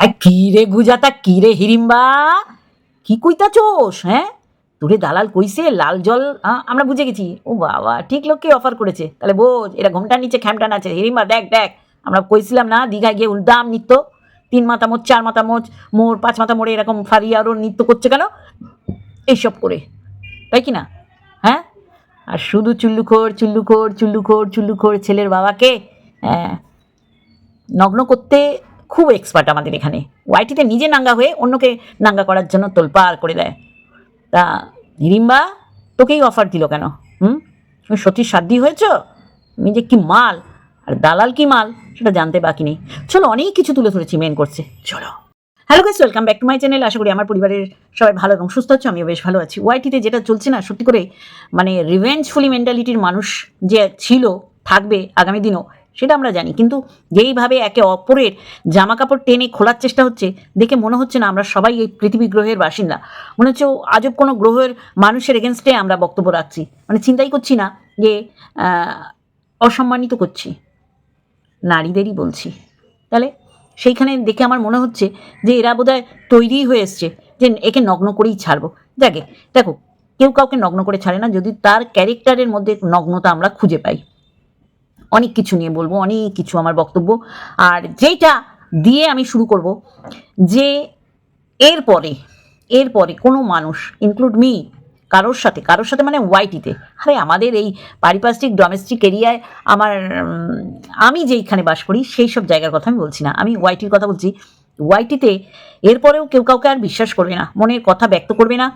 আর কি রে গুজাতা, কি রে হিরিম্বা? কি কইতাছোস হ্যাঁ? তোরে দালাল কইছে লাল জল আমরা বুঝে গেছি। ও বাবা, ঠিক লোককে অফার করেছে। তাহলে বোঝ, এরা ঘোমটার নিচে খ্যামটান আছে হিরিম্বা, দেখ দেখ, আমরা কইছিলাম না, দীঘায় গিয়ে উল্টাম নিত্য। তিন মাথা মোচ, চার মাথা মোচ, মোর পাঁচ মাথা মোড়ে এরকম ফারিয়ারও নৃত্য করছে কেন? এইসব করে। তাই কি না? হ্যাঁ? আর শুধু চুল্লুখোর চুল্লুখোর চুল্লুখোর চুল্লুখোর ছেলের বাবাকে হ্যাঁ নগ্ন করতে খুব এক্সপার্ট আমাদের এখানে। ওয়াইটিতে নিজে নাঙ্গা হয়ে অন্যকে নাঙ্গা করার জন্য তোলপাড় করে দেয়। তা হিরিম্বা, তোকেই অফার দিল কেন? হুম? তুমি সত্যি সাধ্যি হয়েছ? তুমি যে কি মাল? আর দালাল কি মাল? সেটা জানতে বাকি নেই। চলো অনেক কিছু তুলে ধরেছি মেন করছে চলো। Hello guys welcome back to my channel আশা করি আমার পরিবারের সবাই ভালো এবং সুস্থ হচ্ছে আমিও বেশ ভালো আছি। ওয়াইটিতে যেটা চলছে না, সত্যি করে মানে রিভেঞ্জফুলি মেন্টালিটির মানুষ যে ছিল, থাকবে আগামী দিনও সেটা আমরা জানি। কিন্তু যেইভাবে একে অপরের জামা কাপড় টেনে খোলার চেষ্টা হচ্ছে, দেখে মনে হচ্ছে না আমরা সবাই এই পৃথিবী গ্রহের বাসিন্দা। মনে হচ্ছে আজব কোনো গ্রহের মানুষের এগেনস্টে আমরা বক্তব্য রাখছি। মানে চিন্তাই করছি না যে অসম্মানিত করছি। নারীদেরই বলছি। তাহলে সেইখানে দেখে আমার মনে হচ্ছে যে এরা বোধহয় তৈরিই হয়ে এসছে যে একে নগ্ন করেই ছাড়বো। দেখে দেখো, কেউ কাউকে নগ্ন করে ছাড়ে না, যদি তার ক্যারেক্টারের মধ্যে নগ্নতা আমরা খুঁজে পাই। অনেক কিছু নিয়ে বলব, অনেক কিছু আমার বক্তব্য। আর যেইটা দিয়ে আমি শুরু করব, যে এরপরে এরপরে কোনো মানুষ ইনক্লুড মি কারোর সাথে কারোর সাথে মানে ওয়াইটিতে আরে আমাদের এই পারিপার্শ্বিক ডোমেস্টিক এরিয়ায় আমার আমি যেইখানে বাস করি, সেই সব জায়গার কথা আমি বলছি না। আমি ওয়াইটির কথা বলছি। ওয়াইটিতে এরপরেও কেউ কাউকে আর বিশ্বাস করবে না, মনের কথা ব্যক্ত করবে না।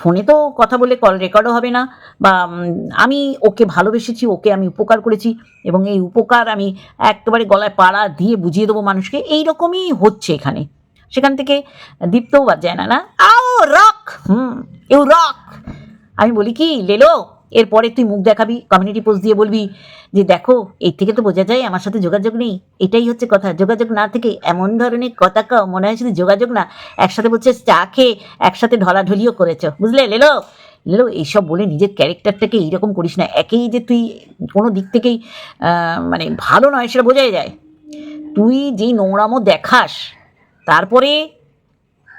ফোনে তো কথা বলে কল রেকর্ডও হবে না বা আমি ওকে ভালোবেসেছি, ওকে আমি উপকার করেছি এবং এই উপকার আমি একেবারে গলায় পাড়া দিয়ে বুঝিয়ে দেবো মানুষকে। এই রকমই হচ্ছে এখানে। সেখান থেকে দীপ্তও বাদ যায় না না? আও রক! Hmm you rock! আমি বলি কি, লেলো? এরপরে তুই মুখ দেখাবি কমিউনিটি পোস্ট দিয়ে বলবি যে দেখো, এর থেকে তো বোঝা যায় আমার সাথে যোগাযোগ নেই। এটাই হচ্ছে কথা। যোগাযোগ না থেকে এমন ধরনের কথা কাও, মনে হয় শুধু যোগাযোগ না, একসাথে বলছে চা খেয়ে একসাথে ঢলাঢলিও করেছ। বুঝলে? লেলো? লেলো, এইসব বলে নিজের ক্যারেক্টারটাকে এইরকম করিস না। একেই যে তুই কোনো দিক থেকেই মানে ভালো নয় সেটা বোঝাই যায়। তুই যেই নোংরামো দেখাস, তারপরে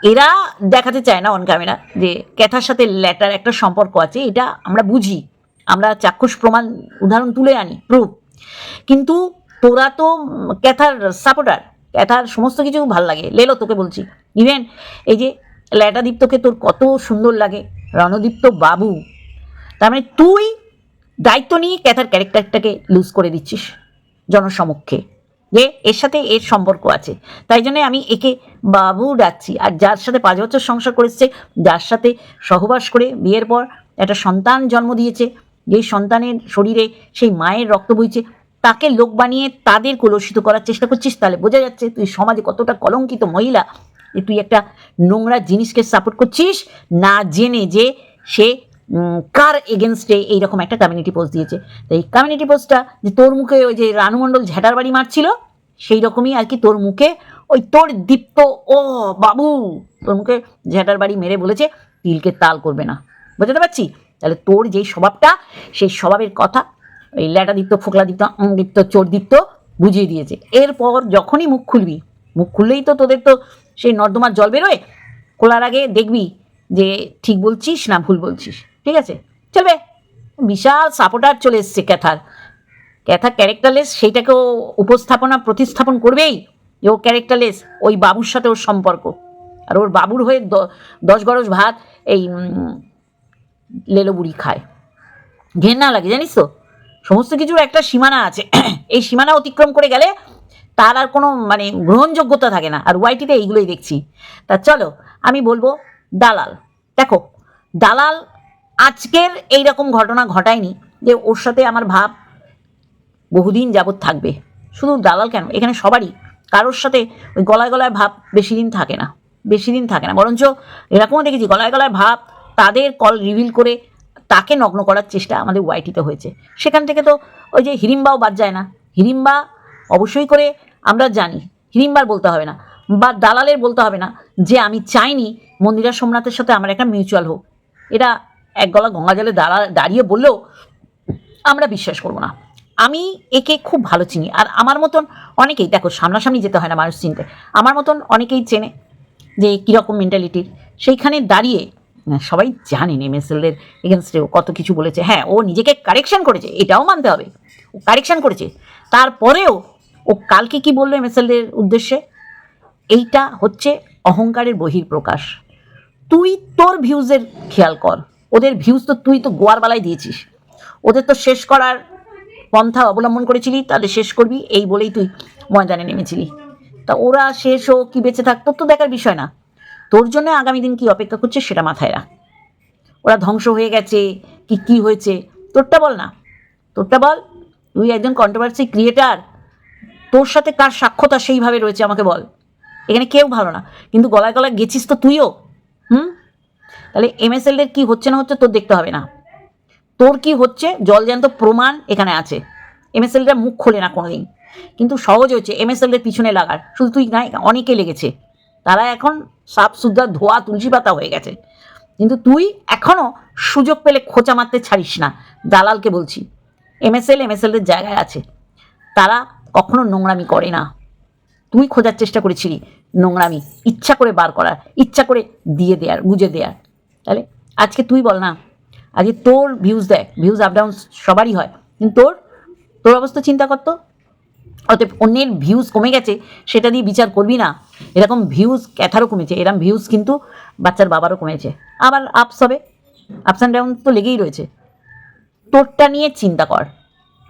এরা দেখাতে চায় না অন ক্যামেরা যে ক্যাথার সাথে ল্যাটার একটা সম্পর্ক আছে, এটা আমরা বুঝি। আমরা চাক্ষুষ প্রমাণ উদাহরণ তুলে আনি প্রুফ কিন্তু তোরা তো ক্যাথার সাপোর্টার ক্যাথার সমস্ত কিছু ভালো লাগে। লেলো, তোকে বলছি। ইভেন এই যে ল্যাটাদীপ্তকে তোর কত সুন্দর লাগে, রণদীপ্ত বাবু। তার মানে তুই দায়িত্ব নিয়ে ক্যাথার ক্যারেক্টারটাকে লুজ করে দিচ্ছিস জনসমক্ষে। যে এর সাথে এর সম্পর্ক আছে। তাই জন্য আমি একে বাবু ডাকছি। আর যার সাথে পাঁচ বছর সংসার করেছে, যার সাথে সহবাস করে বিয়ের পর একটা সন্তান জন্ম দিয়েছে, যেই সন্তানের শরীরে সেই মায়ের রক্ত বইছে, তাকে লোক বানিয়ে তাদের কলুষিত করার চেষ্টা করছিস, তাহলে বোঝা যাচ্ছে তুই সমাজে কতটা কলঙ্কিত মহিলা তুই একটা নোংরা জিনিসকে সাপোর্ট করছিস, না জেনে যে সে কার এগেনস্টে এইরকম একটা কমিউনিটি পোস্ট দিয়েছে? তো এই কমিউনিটি পোস্টটা যে তোর মুখে ওই যে রানুমণ্ডল ঝেটার বাড়ি মারছিল সেই রকমই আর কি তোর মুখে ওই তোর দীপ্ত, ও বাবু, তোর মুখে ঝেটার বাড়ি মেরে বলেছে, তিলকে তাল করবে না। বুঝতে পারছি? তাহলে তোর যেই স্বভাবটা, সেই স্বভাবের কথা ওই ল্যাটা দীপ্ত, ফোকলা দীপ্ত দীপ্ত, চোর দীপ্ত বুঝিয়ে দিয়েছে। এরপর যখনই মুখ খুলবি, মুখ খুললেই তো তোদের তো সেই নর্দমার জল বেরোয়, খোলার আগে দেখবি যে ঠিক বলছিস না ভুল বলছিস। ঠিক আছে? চলবে। বিশাল সাপোর্টার চলে এসছে ক্যাথার। ক্যাথা ক্যারেক্টারলেস সেইটাকেও উপস্থাপনা প্রতিস্থাপন করবেই। যে ও ক্যারেক্টারলেস ওই বাবুর সাথে ওর সম্পর্ক। আর ওর বাবুর হয়ে দশ গরজ ভাত এই উম, লেলো বুড়ি খায়। ঘেন্না লাগে জানিস তো? সমস্ত কিছুর একটা সীমানা আছে। এই সীমানা অতিক্রম করে গেলে তার আর কোনো মানে গ্রহণযোগ্যতা থাকে না। আর ওয়াইটিতে এইগুলোই দেখছি। তা চলো আমি বলব দালাল। দেখো দালাল আজকের এই রকম ঘটনা ঘটায়নি যে ওর সাথে আমার ভাব বহুদিন যাবৎ থাকবে। শুধু দালাল কেন? এখানে সবারই। কারোর সাথে ওই গলায় গলায় ভাব বেশি দিন থাকে না। বেশি দিন থাকে না। বরঞ্চ এরকমও দেখেছি, গলায় গলায় ভাব তাদের কল রিভিল করে তাকে নগ্ন করার চেষ্টা আমাদের ওয়াইটিতে হয়েছে। সেখান থেকে তো ওই যে হিরিম্বাও বাদ যায় না। হিরিম্বা অবশ্যই করে আমরা জানি, হিরিম্বার বলতে হবে না বা দালালের বলতে হবে না যে আমি চাইনি মন্দিরা সোমনাথের সাথে আমার একটা মিউচুয়াল হোক। এটা এক গলা গঙ্গা জলে দাঁড়া, দাঁড়িয়ে বললেও আমরা বিশ্বাস করব না। আমি একে খুব ভালো চিনি আর আমার মতন অনেকেই, দেখো, সামনাসামনি যেতে হয় না মানুষ চিনতে। আমার মতন অনেকেই চেনে যে কীরকম মেন্টালিটির সেইখানে দাঁড়িয়ে সবাই জানেন এমএসএলদের এগেনস্টে ও কত কিছু বলেছে। হ্যাঁ ও নিজেকে কারেকশান করেছে, এটাও মানতে হবে। ও কারেকশান করেছে। তারপরেও ও কালকে কি বলল এমএসএলদের উদ্দেশ্যে? এইটা হচ্ছে অহংকারের বহির্প্রকাশ তুই তোর ভিউজের খেয়াল কর। ওদের ভিউজ তো তুই তো গোয়ার বেলায় দিয়েছিস। ওদের তো শেষ করার পন্থা অবলম্বন করেছিলি তাদের শেষ করবি, এই বলেই তুই ময়দানে নেমেছিলি। তা ওরা শেষ হোক কি বেঁচে থাক, তোর তো দেখার বিষয় না। তোর জন্য আগামী দিন কি অপেক্ষা করছে সেটা মাথায় রাখ। ওরা ধ্বংস হয়ে গেছে, কি কি হয়েছে, তোরটা বল না। তোরটা বল, তুই একজন কন্ট্রোভার্সি ক্রিয়েটার তোর সাথে কার সাক্ষ্যতা সেইভাবে রয়েছে আমাকে বল। এখানে কেউ ভালো না, কিন্তু গলায় গলায় গেছিস তো তুইও, হুম? তাহলে এমএসএলের কি হচ্ছে না হচ্ছে তোর দেখতে হবে না। তোর কি হচ্ছে? জল জলজ্যান্ত প্রমাণ এখানে আছে। এমএসএলটা মুখ খোলে না কোনোদিন। কিন্তু সহজ হয়েছে এমএসএলের পিছনে লাগার। শুধু তুই না, অনেকে লেগেছে। তারা এখন সাপ, সুদ্ধা, ধোয়া তুলসী পাতা হয়ে গেছে। কিন্তু তুই এখনও সুযোগ পেলে খোঁচা মারতে ছাড়িস না। দালালকে বলছি। এমএসএল এমএসএলের জায়গায় আছে। তারা কখনো নোংরামি করে না। তুই খোঁজার চেষ্টা করেছিলি নোংরামি। ইচ্ছা করে বার করার। ইচ্ছা করে দিয়ে দেয়ার বুঝে দেয়ার। তাহলে আজকে তুই বল না, আজকে তোর ভিউজ দেখ ভিউজ আপ ডাউন সবারই হয়। কিন্তু তোর তোর অবস্থা চিন্তা করতো অতএব অন্যের ভিউজ কমে গেছে, সেটা দিয়ে বিচার করবি না। এরকম ভিউজ ক্যাথারও কমেছে এরকম ভিউজ কিন্তু বাচ্চার বাবারও কমেছে। আবার আপস হবে আপস অ্যান্ড ডাউন তো লেগেই রয়েছে। তোরটা নিয়ে চিন্তা কর।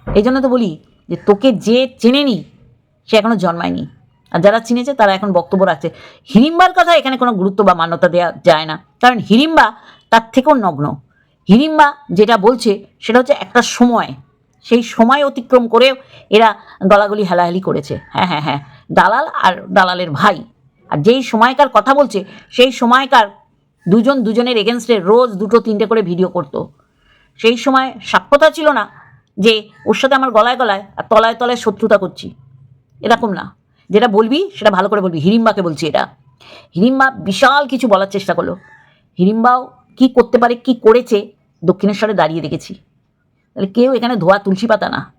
এই জন্য তো বলি যে তোকে যে চেনে চেনেনি, সে এখনও জন্মায়নি। আর যারা চিনেছে, তারা এখন বক্তব্য রাখছে। হিড়িম্বার কথা এখানে কোনো গুরুত্ব বা মান্যতা দেওয়া যায় না। কারণ হিড়িম্বা তার থেকেও নগ্ন। হিড়িম্বা যেটা বলছে, সেটা হচ্ছে একটা সময়। সেই সময় অতিক্রম করেও এরা গলাগলি হেলাহেলি করেছে। হ্যাঁ হ্যাঁ হ্যাঁ। দালাল আর দালালের ভাই। আর যেই সময়কার কথা বলছে, সেই সময়কার দুজন দুজনের এগেনস্টে রোজ দুটো তিনটে করে ভিডিও করতো। সেই সময় সাক্ষ্যতা ছিল না যে, ওর সাথে আমার গলায় গলায় আর তলায় তলায় শত্রুতা করছি। এরকম না। যেটা বলবি সেটা ভালো করে বলবি। হিড়িম্বাকে বলছি এটা। হিড়িম্বা বিশাল কিছু বলার চেষ্টা করল। হিড়িম্বাও কি করতে পারে, কি করেছে, দক্ষিণেশ্বরে দাঁড়িয়ে দেখেছি। তাহলে কেউ এখানে ধোয়া তুলসী পাতা না।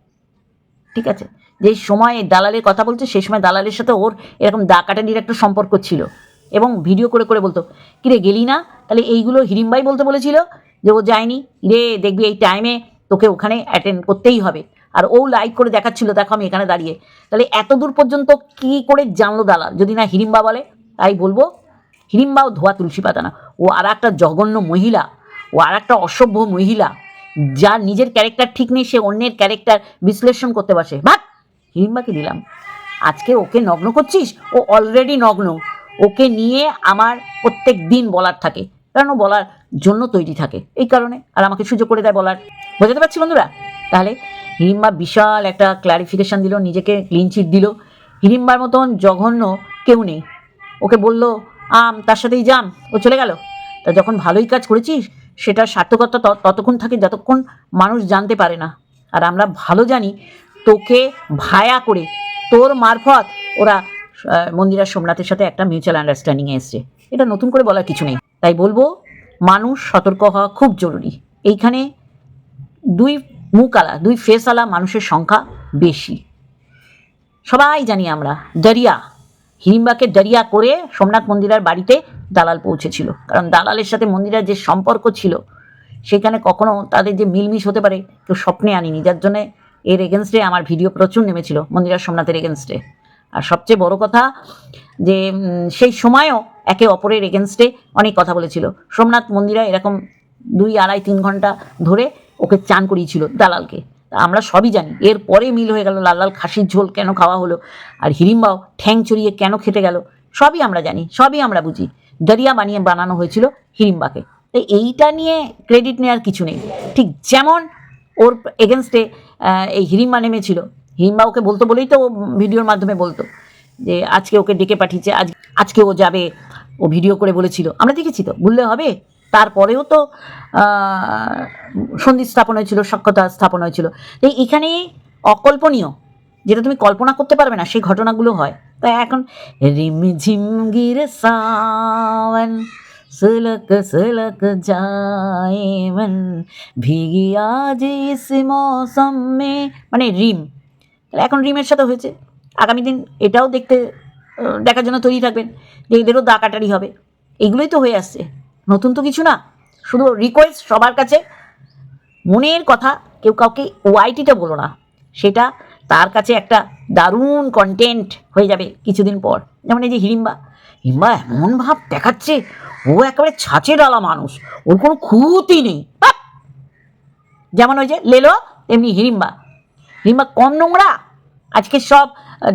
ঠিক আছে? যে সময় দালালের কথা বলছে, সেই সময় দালালের সাথে ওর এরকম দা কাটানির একটা সম্পর্ক ছিল। এবং ভিডিও করে করে বলতো, কিরে, গেলি না? তাহলে এইগুলো হিড়িম্বাই বলতে বলেছিল যে ও যায়নি। রে দেখবি এই টাইমে তোকে ওখানে অ্যাটেন্ড করতেই হবে। আর ও লাইক করে দেখাচ্ছিল, দেখো আমি এখানে দাঁড়িয়ে। তাহলে এত দূর পর্যন্ত কি করে জানলো দালাল? যদি না হিড়িম্বা বলে, তাই বলব, হিড়িম্বাও ধোয়া তুলসী পাতা না। ও আর একটা জঘন্য মহিলা, ও আর একটা অসভ্য মহিলা, যার নিজের ক্যারেক্টার ঠিক নেই, সে অন্যের ক্যারেক্টার বিশ্লেষণ করতে বসে। ভাগ, হিড়িম্বাকে দিলাম। আজকে ওকে নগ্ন করছিস? ও অলরেডি নগ্ন। ওকে নিয়ে আমার প্রত্যেক দিন বলার থাকে। কারণ ও বলার জন্য তৈরি থাকে। এই কারণে, আর আমাকে সুযোগ করে দেয় বলার। বোঝাতে পারছি বন্ধুরা? তাহলে হিড়িম্বা বিশাল একটা ক্লারিফিকেশন দিল, নিজেকে ক্লিন চিট দিল। হিড়িম্বার মতন জঘন্য কেউ নেই। ওকে বলল, আম, তার সাথেই যাম। ও চলে গেল। তা যখন ভালোই কাজ করেছিস, সেটার সার্থকতা ততক্ষণ থাকে যতক্ষণ মানুষ জানতে পারে না। আর আমরা ভালো জানি, তোকে ভায়া করে, তোর মারফত ওরা মন্দিরা সোমনাথের সাথে একটা মিউচুয়াল আন্ডারস্ট্যান্ডিংয়ে এসছে। এটা নতুন করে বলার কিছু নেই। তাই বলব, মানুষ সতর্ক হওয়া খুব জরুরি। এইখানে দুই মুখআলা দুই ফেসওয়ালা মানুষের সংখ্যা বেশি। সবাই জানি আমরা, দরিয়া হিড়িম্বাকে দরিয়া করে সোমনাথ মন্দিরার বাড়িতে দালাল পৌঁছেছিল। কারণ দালালের সাথে মন্দিরার যে সম্পর্ক ছিল, সেখানে কখনো তাদের যে মিলমিশ হতে পারে, কেউ স্বপ্নে আনিনি। যার জন্যে এর এগেনস্টে আমার ভিডিও প্রচুর নেমেছিল, মন্দিরার সোমনাথের এগেনস্টে আর সবচেয়ে বড় কথা যে সেই সময়ও একে অপরের এগেনস্টে অনেক কথা বলেছিল। সোমনাথ মন্দিরা এরকম দুই আড়াই তিন ঘণ্টা ধরে ওকে চান করিয়েছিল দালালকে। আমরা সবই জানি। এর পরে মিল হয়ে গেল লাল লাল খাসির ঝোল কেন খাওয়া হলো? আর হিড়িম্বাও ঠ্যাং চড়িয়ে কেন খেতে গেল? সবই আমরা জানি, সবই আমরা বুঝি। দরিয়া বানিয়ে বানানো হয়েছিল হিড়িম্বাকে তাই এইটা নিয়ে ক্রেডিট নেওয়ার কিছু নেই। ঠিক যেমন ওর এগেনস্টে এই হিড়িম্বা নেমেছিল। হিড়িম্বা ওকে বলতো বলেই তো ও ভিডিওর মাধ্যমে বলতো যে আজকে ওকে ডেকে পাঠিয়েছে, আজ, আজকে ও যাবে। ও ভিডিও করে বলেছিল। আমরা দেখেছি তো বললে হবে? তারপরেও তো আহ, সন্ধি স্থাপন হয়েছিল সক্ষতা স্থাপন হয়েছিল তাই এখানে অকল্পনীয় যেটা তুমি কল্পনা করতে পারবে না সেই ঘটনাগুলো হয় তাই এখন রিম ঝিম গিরে সাওয়ান सुलक सुलक जाए मन ভিগি আজ ইস মৌসম মে মানে রিম তাহলে এখন রিমের সাথে হয়েছে আগামী দিন এটাও দেখতে আহ, দেখার জন্য তৈরি থাকবেন যে এদেরও দা কাটারি হবে এগুলোই তো হয়ে আসছে নতুন তো কিছু না, শুধু রিকোয়েস্ট সবার কাছে। মনের কথা কেউ কাউকে ওয়াইটিটা বলো না, সেটা তার কাছে একটা দারুণ কন্টেন্ট হয়ে যাবে কিছুদিন পর। যেমন এই যে হিড়িম্বা হিম্বা এমন ভাব দেখাচ্ছে, ও একেবারে ছাঁচে ডালা মানুষ, ওর কোনো খুঁতি নেই! যেমন ওই যে লেলো, তেমনি হিড়িম্বা হিড়িম্বা কম নোংরা, আজকে সব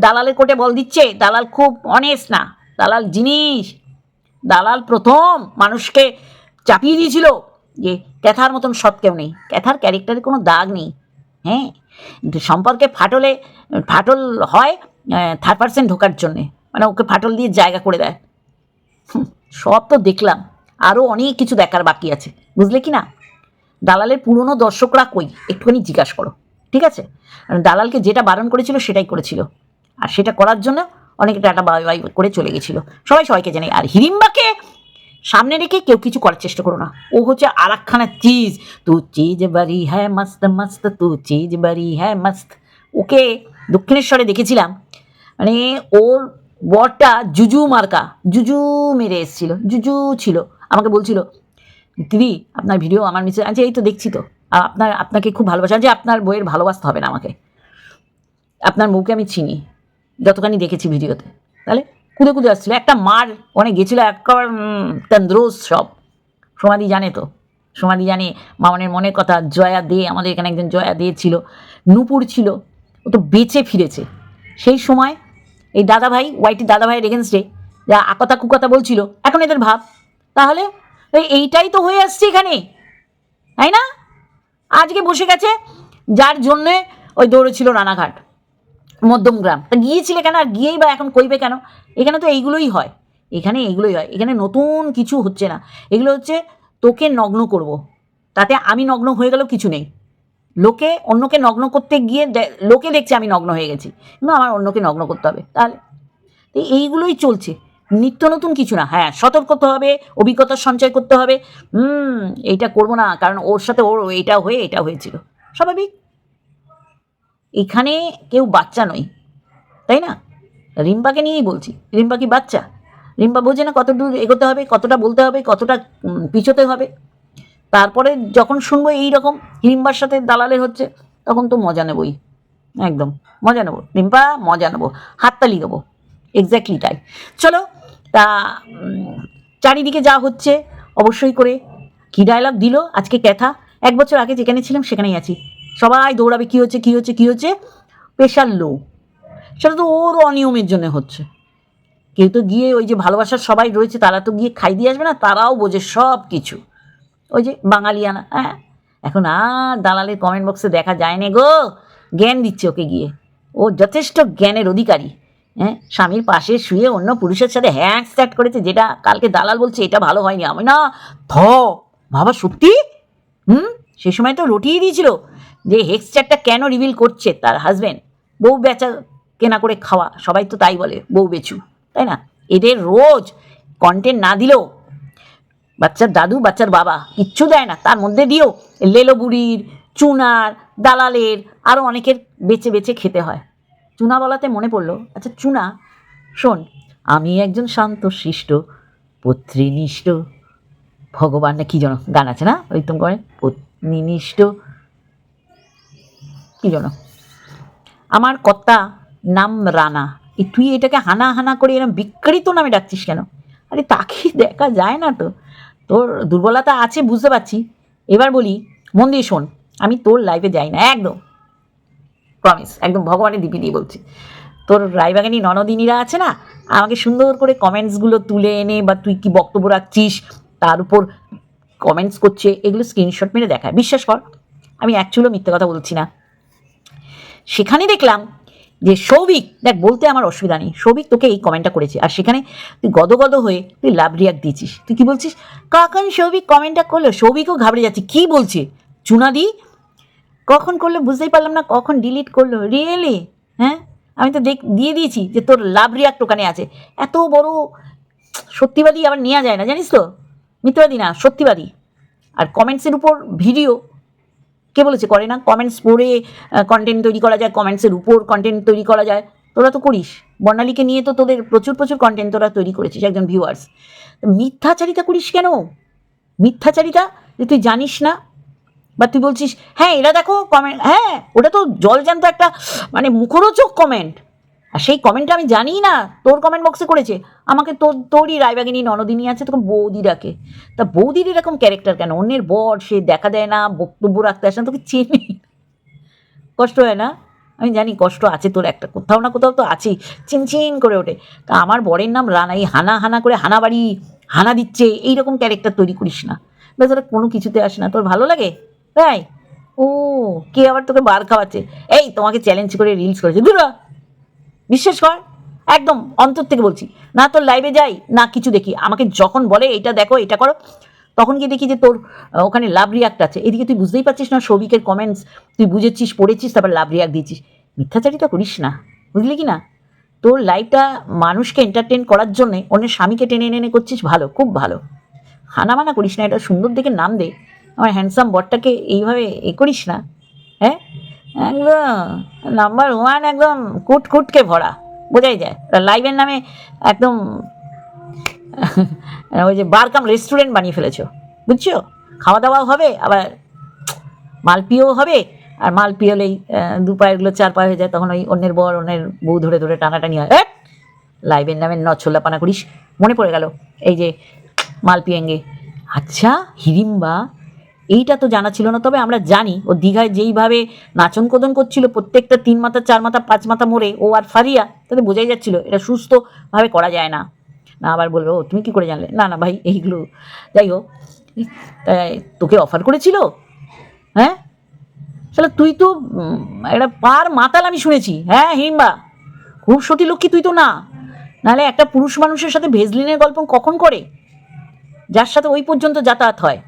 দালালের কোটে বল দিচ্ছে, দালাল খুব অনেস্ট না, দালাল জিনিস। দালাল প্রথম মানুষকে চাপিয়ে দিয়েছিল যে ক্যাথার মতন সৎ কেউ নেই। ক্যাথার ক্যারেক্টারে কোনো দাগ নেই। হ্যাঁ? সম্পর্কে ফাটলে, ফাটল হয় থার্ড পার্সেন্ট ঢোকার জন্যে। মানে ওকে ফাটল দিয়ে জায়গা করে দেয়। সব তো দেখলাম। আরও অনেক কিছু দেখার বাকি আছে। বুঝলে কি না? দালালের পুরনো দর্শকরা কই? একটুখানি জিজ্ঞাসা করো। ঠিক আছে? দালালকে যেটা বারণ করেছিল সেটাই করেছিল। আর সেটা করার জন্য অনেকে টাটা বাই বাই করে চলে গেছিল। সবাই সবাইকে জানে আর হিড়িম্বাকে সামনে রেখে কেউ কিছু করার চেষ্টা করো না। ও হচ্ছে আর একখানা চিজ, তু চিজ বাড়ি হ্যাঁ মস্ত মস্ত, তু চিজ বাড়ি হ্যাঁ মস্ত। ওকে দক্ষিণেশ্বরে দেখেছিলাম মানে ওর বরটা জুজু মার্কা, জুজু মেরে এসেছিল, জুজু ছিল। আমাকে বলছিল, দিদি, আপনার ভিডিও আমার মিসে আচ্ছা এই তো দেখছি তো। আপনার, আপনাকে খুব ভালোবাসা যে আপনার বইয়ের ভালোবাসতে হবে না আমাকে। আপনার বউকে আমি চিনি। যতখানি দেখেছি ভিডিওতে, তাহলে কুদে কুদে আসছিল। একটা মার অনেক গেছিল, একবার তন্দ্রোস সব। সমাধি জানে তো সমাধি জানে, মামনের মনের কথা, জয়া দে, আমাদের এখানে একজন জয়া দে ছিল, নূপুর ছিল, ও তো বেঁচে ফিরেছে। সেই সময় এই দাদাভাই ওয়াইটি দাদাভাইয়ের এগেনস্টে যা আকতা কুকতা বলছিল, এখন এদের ভাব। তাহলে এই এইটাই তো হয়ে আসছে এখানে, তাই না? আজকে বসে গেছে, যার জন্যে ওই দৌড়েছিল রানাঘাট। মধ্যমগ্রাম তা গিয়েছিলে কেন? আর গিয়েই বা এখন কইবে কেন? এখানে তো এইগুলোই হয়। এখানে এইগুলোই হয়। এখানে নতুন কিছু হচ্ছে না। এগুলো হচ্ছে তোকে নগ্ন করব। তাতে আমি নগ্ন হয়ে গেলেও কিছু নেই। লোকে অন্যকে নগ্ন করতে গিয়ে লোকে দেখছে আমি নগ্ন হয়ে গেছি। কিন্তু আমার অন্যকে নগ্ন করতে হবে। তাহলে তো এইগুলোই চলছে। নিত্য নতুন কিছু না। হ্যাঁ সতর্ক হতে হবে, অভিজ্ঞতার সঞ্চয় করতে হবে। হুম, এইটা করব না। কারণ ওর সাথে ওর, এইটা হয়ে এটা হয়েছিল। স্বাভাবিক। এখানে কেউ বাচ্চা নয়, তাই না? রিম্পাকে নিয়েই বলছি, রিম্পা কি বাচ্চা? রিম্পা বোঝে না কত দূর এগোতে হবে, কতটা বলতে হবে, কতটা পিছোতে হবে। তারপরে যখন শুনব এই রকম রিম্বার সাথে দালালের হচ্ছে, তখন তো মজা নেবই, একদম মজা নেব। রিম্পা, মজা নেব, হাততালি দেবো এক্স্যাক্টলি তাই। চলো, তা চারিদিকে যা হচ্ছে, অবশ্যই করে কী ডায়লগ দিল আজকে ক্যাথা? এক বছর আগে যেখানে ছিলাম সেখানেই আছি। সবাই দৌড়াবে, কী হচ্ছে কী হচ্ছে কী হচ্ছে? প্রেশার লো সেটা তো ওর অনিয়মের জন্য হচ্ছে। কেউ তো গিয়ে ওই যে ভালোবাসার সবাই রয়েছে, তারা তো গিয়ে খাই দিয়ে আসবে না, তারাও বোঝে সব কিছু ওই যে বাঙালিয়ানা হ্যাঁ? এখন আর দালালের কমেন্ট বক্সে দেখা যায় না গো। জ্ঞান দিচ্ছে ওকে গিয়ে। ও যথেষ্ট জ্ঞানের অধিকারী হ্যাঁ? স্বামীর পাশে শুয়ে অন্য পুরুষের সাথে হ্যাঁ স্টার্ট করেছে, যেটা কালকে দালাল বলছে, এটা ভালো হয়নি। আমি না, থ, বাবা সত্যি? হুম? সে সময় তো রটিয়ে দিয়েছিল। যে হেক্সচারটা কেন রিভিল করছে তার হাজবেন্ড বউ বেচা কেনা করে খাওয়া, সবাই তো তাই বলে, বউ বেচু, তাই না? এদের রোজ কন্টেন্ট না দিলেও বাচ্চার দাদু, বাচ্চার বাবা কিচ্ছু দেয় না, তার মধ্যে দিয়েও লেলো বুড়ির, চুনার, দালালের আরও অনেকের বেছে বেছে খেতে হয়। চুনা বলাতে মনে পড়ল আচ্ছা চুনা, শোন, আমি একজন শান্ত, শিষ্ট, পত্নীনিষ্ঠ, ভগবান না কী যেন গান আছে না? ঐতম করে, পত্নীনিষ্ঠ কি যেন আমার কর্তা নাম রানা। তুই এটাকে হানা হানা করে এরকম বিকৃত নামে ডাকছিস কেন? আরে তাকে দেখা যায় না তো। তোর দুর্বলতা আছে, বুঝতে পারছি। এবার বলি, মন দিয়ে শোন, আমি তোর লাইফে যাই না, একদম। প্রমিস একদম ভগবানের দিপি দিয়ে বলছি। তোর রায়বাগানি ননদিনীরা আছে না? আমাকে সুন্দর করে কমেন্টসগুলো তুলে এনে বা তুই কি বক্তব্য রাখছিস, তার উপর কমেন্টস করছে, এগুলো স্ক্রিনশট মেরে দেখায়। বিশ্বাস কর, আমি অ্যাকচুয়ালি মিথ্যে কথা বলছি না। সেখানে দেখলাম যে সৌভিক, দেখ বলতে আমার অসুবিধা নেই, সৌভিক তোকে এই কমেন্টটা করেছে। আর সেখানে তুই গদগদ হয়ে তুই লাভ রিয়াক দিয়েছিস। তুই কি বলছিস? কখন সৌভিক কমেন্টটা করল, সৌভিকও ঘাবড়ে যাচ্ছে, কি বলছে? চুনাদি কখন করল বুঝতেই পারলাম না, কখন ডিলিট করল। রিয়েলি হ্যাঁ? আমি তো দেখ, দিয়ে দিয়েছি যে তোর লাভ রিয়াক্ট ওখানে আছে। এত বড় সত্যিবাদী আবার নেওয়া যায় না, জানিস তো? মিথ্যাবাদী না, সত্যিবাদী। আর কমেন্টসের উপর ভিডিও কে বলেছে? করে না? কমেন্টস পড়ে কন্টেন্ট তৈরি করা যায় কমেন্টসের উপর কন্টেন্ট তৈরি করা যায়। তোরা তো করিস। বর্ণালীকে নিয়ে তো তোদের প্রচুর প্রচুর কন্টেন্ট তোরা তৈরি করেছিস একজন ভিউয়ার্স মিথ্যাচারিতা করিস কেন? মিথ্যাচারিতা? যে তুই জানিস না? বা তুই বলছিস হ্যাঁ এরা দেখো কমেন্ট হ্যাঁ ওটা তো জলজ্যান্ত একটা মানে মুখরোচক কমেন্ট আর সেই কমেন্টটা আমি জানি না, তোর কমেন্ট বক্সে করেছে। আমাকে তোর, তোরই রায়বাগিনী ননদিনী আছে তখন বৌদি ডাকে। তা বৌদির এরকম ক্যারেক্টার কেন? অন্যের বর, সে দেখা দেয় না, বক্তব্য রাখতে আসে না, তোকে চেনে। কষ্ট হয় না? আমি জানি কষ্ট আছে তোর একটা, কোথাও না কোথাও তো আছেই চিনচিন করে ওঠে। তা আমার বরের নাম রানা এই হানা হানা করে হানা বাড়ি, হানা দিচ্ছে, এইরকম ক্যারেক্টার তৈরি করিস না। বেশ ওরা কোনো কিছুতে আসে না। তোর ভালো লাগে? তাই ও, কে আবার তোকে বার খাওয়াচ্ছে? এই, তোমাকে চ্যালেঞ্জ করে রিলস করেছে। দুরা বিশ্বাস কর, একদম অন্তর থেকে বলছি, না তোর লাইভে যাই, না কিছু দেখি। আমাকে যখন বলে এটা দেখো এটা করো, তখন গিয়ে দেখি যে তোর ওখানে লাভ রিয়াক্ট আছে। এদিকে তুই বুঝতেই পারছিস না সৌভিকের কমেন্টস তুই বুঝেছিস, পড়েছিস, তারপর লাভ রিয়াক্ট দিয়েছিস। মিথ্যাচারিতা করিস না, বুঝলি কি না? তোর লাইফটা মানুষকে এন্টারটেন করার জন্যে, অন্যের স্বামীকে টেনে এনে এনে করছিস, ভালো, খুব ভালো। হানামানা করিস না, এটা সুন্দর দেখে নাম দে। আমার হ্যান্ডসাম বরটাকে এইভাবে এ করিস না হ্যাঁ? একদম নাম্বার ওয়ান একদম কুট কুটকে ভরা বোঝাই যায়। লাইভের নামে একদম ওই যে বারকাম রেস্টুরেন্ট বানিয়ে ফেলেছো বুঝছ? খাওয়া দাওয়াও হবে আবার মালপিও হবে আর মাল পিয়লেই আহ, দু পায়েরগুলো চার পায়ে হয়ে যায় তখন ওই অন্যের বর অন্যের বউ ধরে ধরে টানাটানি হয়! লাইভের নামে ন ছোলাপানা করিস মনে পড়ে গেল এই যে মাল পিয়েঙ্গে। আচ্ছা হিড়িম্বা এইটা তো জানা ছিল না। তবে আমরা জানি, ও দীঘায় যেইভাবে নাচন কোদন করছিল, প্রত্যেকটা তিন মাথা, চার মাথা, পাঁচ মাথা মোড়ে, ও আর ফারিয়া, তাতে বোঝাই যাচ্ছিল, এটা সুস্থভাবে করা যায় না। না, আবার বলবে, ও, তুমি কি করে জানলে? না না, ভাই, এইগুলো, যাই হোক তোকে অফার করেছিল? হ্যাঁ? তাহলে তুই তো একটা পার মাতাল আমি শুনেছি। হ্যাঁ হিম্বা, খুব সতী লক্ষ্মী তুই তো না। নাহলে একটা পুরুষ মানুষের সাথে ভেজলিনের গল্প কখন করে? যার সাথে ওই পর্যন্ত যাতায়াত হয়।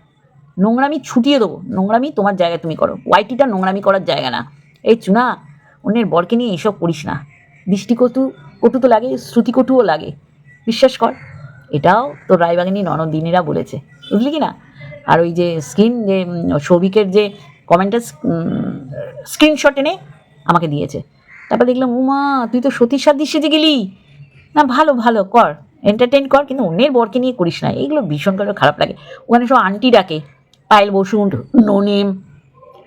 নোংরামি ছুটিয়ে দেবো। নোংরামি তোমার জায়গায় তুমি করো। ওয়াইটিটা নোংরামি করার জায়গা না। এই চুনা, অন্যের বরকে নিয়ে এইসব করিস না। দৃষ্টিকটু কটু তো লাগে শ্রুতিকটুও লাগে। বিশ্বাস কর, এটাও তোর রায়বাগিনী ননদিনীরা বলেছে। বুঝলি কি না? আর ওই যে স্ক্রিন যে সৌভিকের যে কমেন্টের স্ক্রিনশট এনে আমাকে দিয়েছে। তারপর দেখলাম, উমা, তুই তো সতীর সাদৃশ্যে গেলি। না, ভালো ভালো, কর। এন্টারটেন কর, কিন্তু অন্যের বরকে নিয়ে করিস না। এইগুলো ভীষণ করে খারাপ লাগে। ওখানে সব আন্টি ডাকে। পায়েল বসুন নোনেম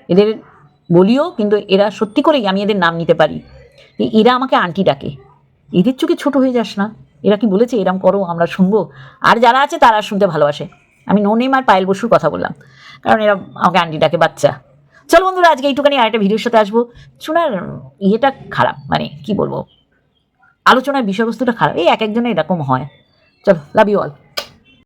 এদের বলিও কিন্তু এরা সত্যি করেই আমি এদের নাম নিতে পারি। এরা আমাকে আন্টি ডাকে। এদের চোখে ছোট হয়ে যাস না। এরা কি বলেছে এরম করো আমরা শুনব। আর যারা আছে তারা শুনতে ভালোবাসে। আমি নোনেম আর পায়েল বসুর কথা বললাম। কারণ এরা আমাকে আন্টি ডাকে বাচ্চা। চলো বন্ধুরা আজকে এইটুখানি আরেকটা ভিডিওর সাথে আসব। শোনার ইয়েটা খারাপ মানে কি বলব? আলোচনার বিষয়বস্তুটা খারাপ। এই এক একজনের এরকম হয়। চলো লাভ ইউ অল